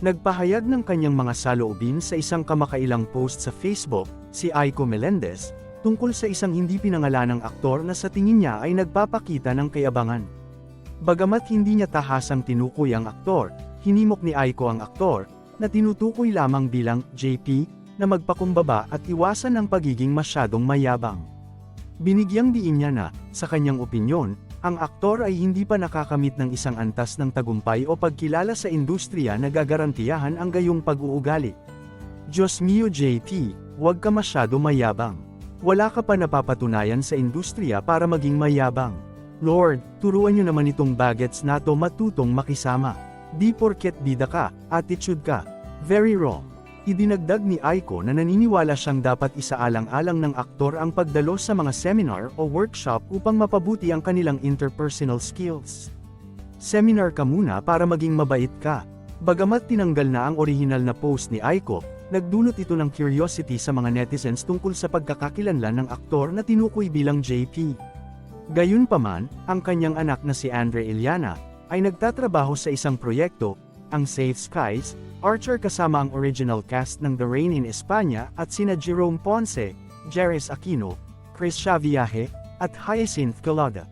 Nagpahayag ng kanyang mga saloobin sa isang kamakailang post sa Facebook, si Aiko Melendez, tungkol sa isang hindi pinangalanang aktor na sa tingin niya ay nagpapakita ng kayabangan. Bagamat hindi niya tahasang tinukoy ang aktor, hinimok ni Aiko ang aktor, na tinutukoy lamang bilang JP, na magpakumbaba at iwasan ang pagiging masyadong mayabang. Binigyang diin niya na, sa kanyang opinyon, ang aktor ay hindi pa nakakamit ng isang antas ng tagumpay o pagkilala sa industriya na gagarantiyahan ang gayong pag-uugali. Diyos mio JP, huwag ka masyado mayabang. Wala ka pa napapatunayan sa industriya para maging mayabang. Lord, turuan niyo naman itong bagets na to matutong makisama. Di porket bida ka, attitude ka. Very wrong. Idinagdag ni Aiko na naniniwala siyang dapat isaalang-alang ng aktor ang pagdalo sa mga seminar o workshop upang mapabuti ang kanilang interpersonal skills. Seminar ka muna para maging mabait ka. Bagamat tinanggal na ang orihinal na post ni Aiko, nagdulot ito ng curiosity sa mga netizens tungkol sa pagkakakilanlan ng aktor na tinukoy bilang JP. Gayunpaman, ang kanyang anak na si Andre Iliana, ay nagtatrabaho sa isang proyekto, ang Safe Skies, Archer kasama ang original cast ng The Rain in Espanya at sina Jerome Ponce, Jerez Aquino, Chris Xaviaje, at Hyacinth Colada.